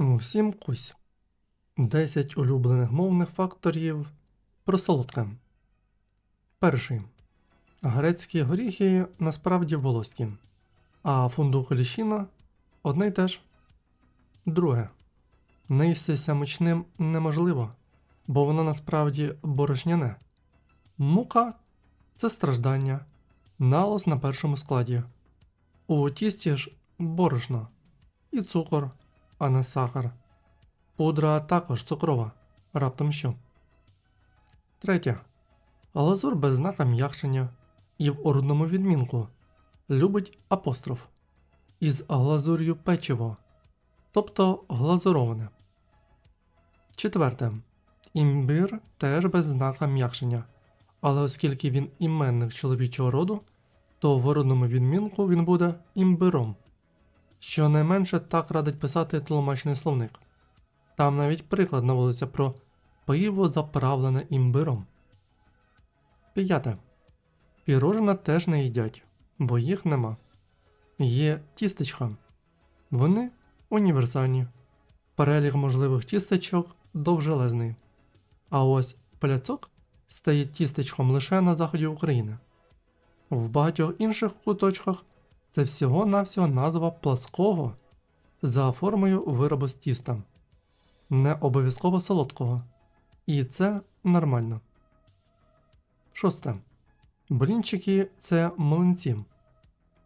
Всім кусь. 10 улюблених мовних факторів про солодке. Перший. Грецькі горіхи насправді волості, а фундук ліщина одне й те ж. Друге. Наїстися мучним неможливо, бо воно насправді борошняне. Мука це страждання, налос на першому складі. У тісті ж борошно і цукор, а не сахар. Пудра також цукрова. Раптом що. Третє. Глазур без знака м'якшення і в орудному відмінку любить апостроф із глазур'ю печиво, тобто глазуроване. Четверте. Імбир теж без знака м'якшення, але оскільки він іменник чоловічого роду, то в орудному відмінку він буде імбиром. Щонайменше так радить писати тлумачний словник. Там навіть приклад наводиться про пиво заправлене імбиром. П'яте. Пірожина теж не їдять, бо їх нема. Є тістечка. Вони універсальні. Перелік можливих тістечок довжелезний. А ось пляцок стає тістечком лише на заході України. В багатьох інших куточках це всього-навсього назва плаского за формою виробу з тіста. Не обов'язково солодкого. І це нормально. Шосте. Блінчики це млинці.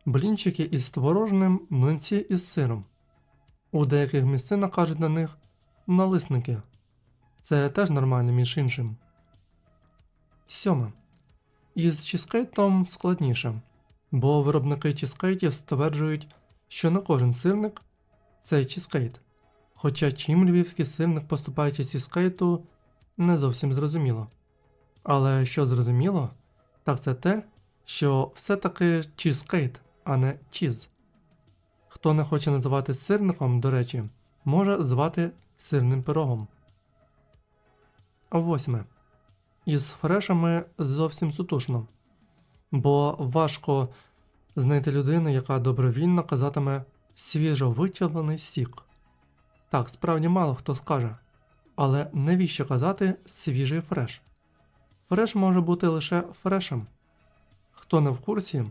Блінчики із творожним, млинці із сиром. У деяких місцинах кажуть на них налисники. Це теж нормально, між іншим. Сьоме. Із чізкейтом складніше, бо виробники чізкейтів стверджують, що не кожен сирник це чізкейт. Хоча чим львівський сирник поступаючи чізкейту, не зовсім зрозуміло. Але що зрозуміло, так це те, що все-таки чізкейт, а не чіз. Хто не хоче називати сирником, до речі, може звати сирним пирогом. Восьме. Із фрешами зовсім сутушно, бо важко знайти людину, яка добровільно казатиме свіжо вичавлений сік. Так, справді мало хто скаже. Але навіщо казати свіжий фреш? Фреш може бути лише фрешем. Хто не в курсі,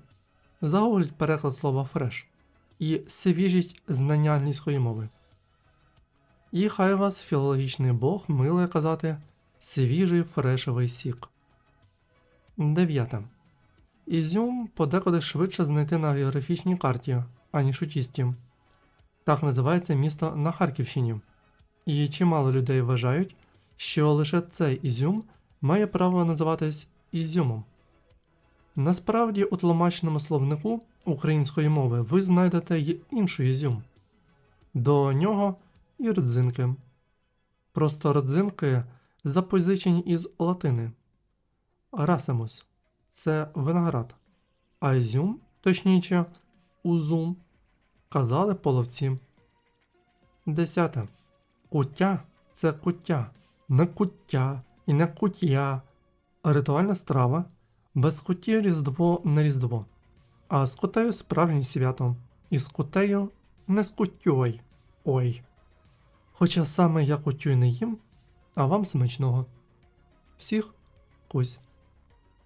загугліть переклад слова фреш і свіжість знання англійської мови. І хай вас філологічний бог милує казати свіжий фрешовий сік. 9. Ізюм подекуди швидше знайти на географічній карті, аніж у тісті. Так називається місто на Харківщині. І чимало людей вважають, що лише цей ізюм має право називатись ізюмом. Насправді, у тлумачному словнику української мови ви знайдете й інший ізюм. До нього і родзинки. Просто родзинки запозичені із латини. Расимус це виноград, а ізюм, точніше, узум, казали половці. Десяте. Куття це куття, не куття і не кутя. Ритуальна страва без куті різдво не різдво, а з кутею справжнє свято, і з кутею не з кутюй. Ой. Хоча саме я кутю не їм, а вам смачного. Всіх кусь.